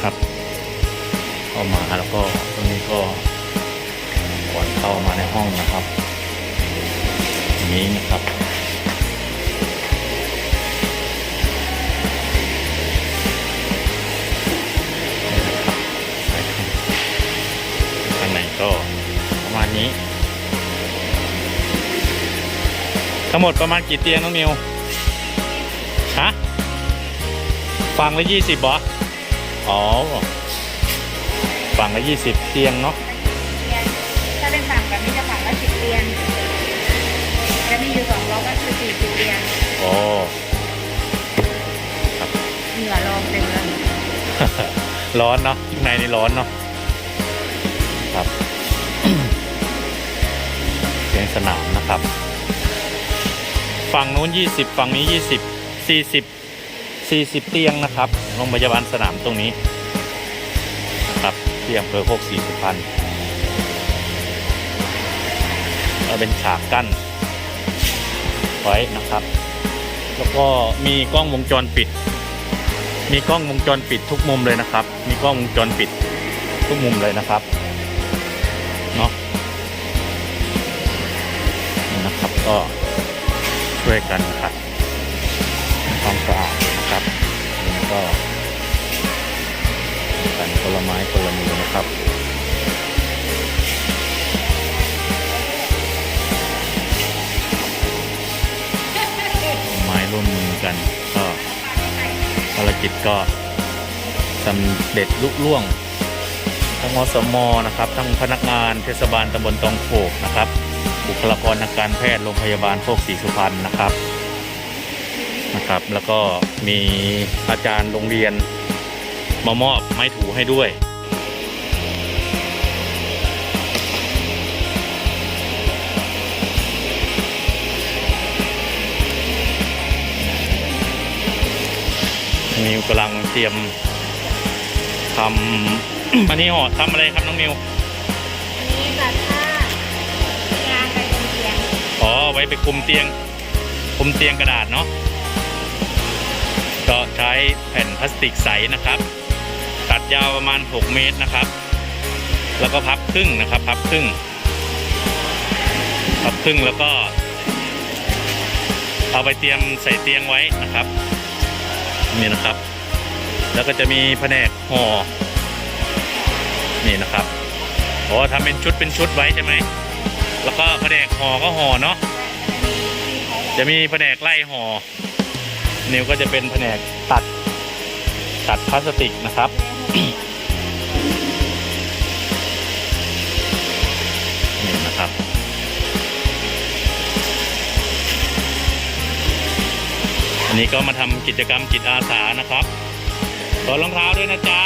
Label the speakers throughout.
Speaker 1: นะครับ เข้ามาแล้วก็ตรงนี้ก็ก่อนเข้ามาในห้องนะครับนี้นะครับข้างในก็ประมาณนี้ ทั้งหมดประมาณกี่เตียงน้องมิวฮะฝั่งละยี่สิบเหรอ อ๋อฝั่งละยี่สิบเตียงเนาะ
Speaker 2: ถ้าเป็นฝั่งแบบนี้จะฝั่งละสิบเตียงแล้วมีอยู่สองล้อก็คือสี่สิบเตียง
Speaker 1: โอ้
Speaker 2: เหงื่อลองเต็มเลย
Speaker 1: ร้อนเนาะข้างในนี่ร้อนเนาะครับเตียงสนามนะครับ ฝั่งนู้นยี่สิบฝั่งนี้ยี่สิบสี่สิบ สี่สิบเตียงนะครับ โรงพยาบาลสนามตรงนี้นะครับที่อำเภอโคกศรีสุพรรณก็เป็นฉากกั้นไว้นะครับ แล้วก็มีกล้องวงจรปิด มีกล้องวงจรปิดทุกมุมเลยนะครับ มีกล้องวงจรปิดทุกมุมเลยนะครับเนาะนะครับก็ช่วยกันขัดท ครับ ไม้ร่วมมือกัน ก็ภารกิจก็สำเร็จลุล่วง ทั้งอสมนะครับ ทั้งพนักงานเทศบาลตำบลตองโขกนะครับ บุคลากรทางการแพทย์โรงพยาบาลโคกศรีสุพรรณนะครับนะครับ แล้วก็มีอาจารย์โรงเรียนมามอบไม้ถูให้ด้วย นิวกำลังเตรียมทำ อันนี้ห่อทำอะไรครับน้องนิว
Speaker 2: อันนี้ตัดผ้างานไปบนเตียง
Speaker 1: อ๋อไว้ไปคุมเตียง คุมเตียงกระดาษเนาะก็ใช้แผ่นพลาสติกใสนะครับ ตัดยาวประมาณ 6 เมตรนะครับ แล้วก็พับครึ่งนะครับพับครึ่งพับครึ่งแล้วก็ เอาไปเตรียมใส่เตียงไว้นะครับ นี่นะครับ แล้วก็จะมีแผนกห่อนี่นะครับอ๋อทำเป็นชุดเป็นชุดไว้ใช่ไหมแล้วก็แผนกห่อก็ห่อเนาะจะมีแผนกไล่ห่อนิวก็จะเป็นแผนกตัดตัดพลาสติกนะครับ อันนี้ก็มาทำกิจกรรมจิตอาสานะครับถอรองเท้าด้วยนะจ๊ะ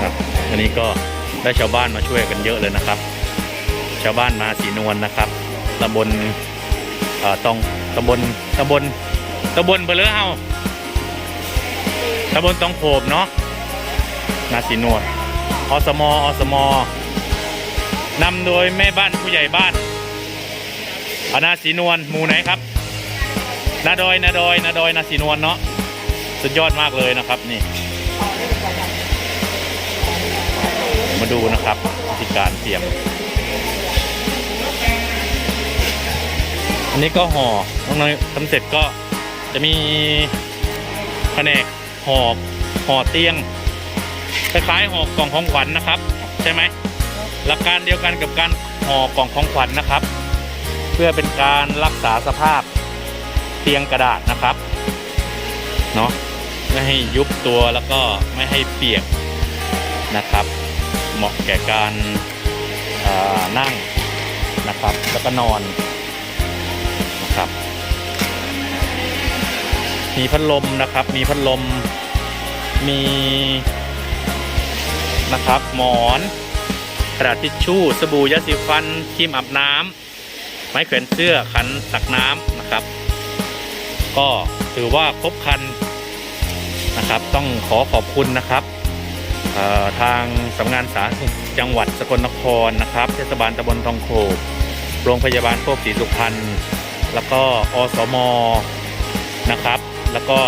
Speaker 1: ครับอันนี้ก็ได้ชาวบ้านมาช่วยกันเยอะเลยนะครับ ชาวบ้านมาสีนวลนะครับตำบลตอง ตำบลตำบลตำบลเบลเลอร์เฮาตำบลตองโขบเนาะนาสีนวลอสมอสมอนำโดยแม่บ้านผู้ใหญ่บ้านอนาสีนวลหมู่ไหนครับนาดอยนาดอยนาดอยนาสีนวลเนาะสุดยอดมากเลยนะครับนี่ มาดูนะครับวิธีการเตรียม อันนี้ก็ห่อน้องๆทำเสร็จก็จะมีแผนกห่อห่อเตียงคล้ายๆห่อกล่องของขวัญนะครับ ใช่ไหมหลักการเดียวกันกับการห่อกล่องของขวัญนะครับ เพื่อเป็นการรักษาสภาพเตียงกระดาษนะครับเนาะไม่ให้ยุบตัวแล้วก็ไม่ให้เปียกนะครับ เหมาะแก่การานั่งนะครับ แล้วก็นอน มีพัดลมนะครับ มีพัดลม มีนะครับ หมอนกระดาษทิชชู่ สบู่ยาสีฟันครีมอาบน้ำไม้แขวนเสื้อขันตักน้ำนะครับ ก็ถือว่าครบครันนะครับ ต้องขอขอบคุณนะครับทางสำนักงานสาธารณสุขจังหวัดสกลนครนะครับ เทศบาลตำบลทองโขกโรงพยาบาลโคกศรีสุพรรณแล้วก็อสมนะครับ แล้วก็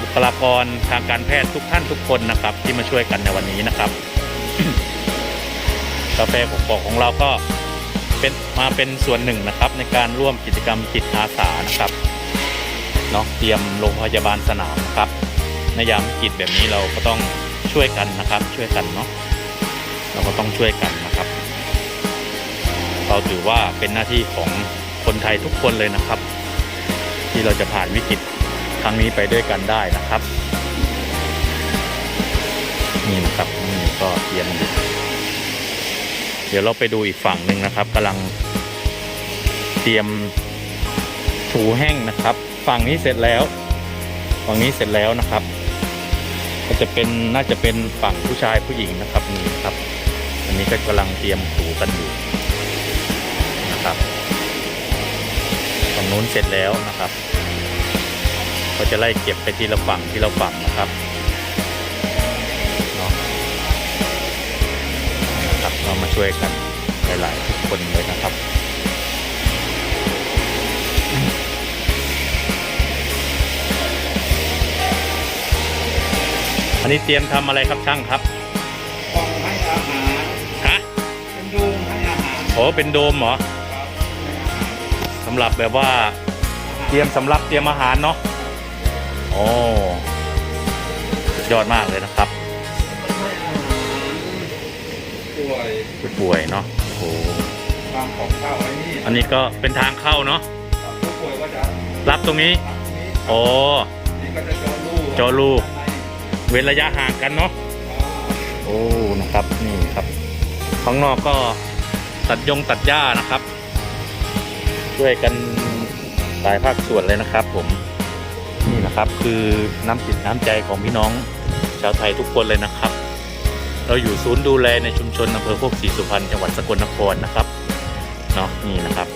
Speaker 1: บุคลากรทางการแพทย์ทุกท่านทุกคนนะครับ ที่มาช่วยกันในวันนี้นะครับ กาแฟกกอกของเราก็เป็นมาเป็นส่วนหนึ่งนะครับ ในการร่วมกิจกรรมจิตอาสานะครับเนาะเตรียมโรงพยาบาลสนามนะครับในยามวิกฤตแบบนี้เราก็ต้องช่วยกันนะครับ ช่วยกันเนาะเราก็ต้องช่วยกันนะครับ เราถือว่าเป็นหน้าที่ของคนไทยทุกคนเลยนะครับ ที่เราจะผ่านวิกฤตครั้งนี้ไปด้วยกันได้นะครับ นี่นะครับนี่ก็เตรียมอยู่เดี๋ยวเราไปดูอีกฝั่งหนึ่งนะครับกำลังเตรียมถูแห้งนะครับ ฝั่งนี้เสร็จแล้วฝั่งนี้เสร็จแล้วนะครับ ก็จะเป็นน่าจะเป็นฝั่งผู้ชายผู้หญิงนะครับนี่ครับ อันนี้ก็กำลังเตรียมถูกันอยู่ นู้นเสร็จแล้วนะครับ ก็จะไล่เก็บไปทีละฝั่งทีละฝั่งนะครับเนาะนะครับเรามาช่วยกันหลายๆทุกคนเลยนะครับอันนี้เตรียมทำอะไรครับช่างครับ
Speaker 3: กล่องให้อาหาร
Speaker 1: ฮะ
Speaker 3: เป็นโดมให้อาหาร
Speaker 1: โอ้เป็นโดมเหรอ
Speaker 3: ครับ
Speaker 1: สำ หรับแบบว่าเตรียมสำหรับเตรียมอาหารเนาะโอ้สุดยอดมากเลยนะครับ
Speaker 3: ป่วย
Speaker 1: ผู้ป่วยเนาะโอ้โห
Speaker 3: ตามของเข้าไว้นี่
Speaker 1: อันนี้ก็เป็นทางเข้าเนาะ
Speaker 3: รับผู้ป่วยก็จะ
Speaker 1: รับตรงนี้
Speaker 3: รับนี้
Speaker 1: โอ้
Speaker 3: นี่ก็จะเจาะรู
Speaker 1: เจาะรูเว้นระยะห่างกันเนาะโอ้นะครับนี่ครับข้างนอกก็ตัดยงตัดหญ้านะครับ ช่วยกันหลายภาคส่วนเลยนะครับ ผมนี่นะครับคือน้ำจิตน้ำใจของพี่น้องชาวไทยทุกคนเลยนะครับ เราอยู่ศูนย์ดูแลในชุมชนอำเภอโคกศรีสุพรรณจังหวัดสกลนครนะครับเนาะนี่นะครับ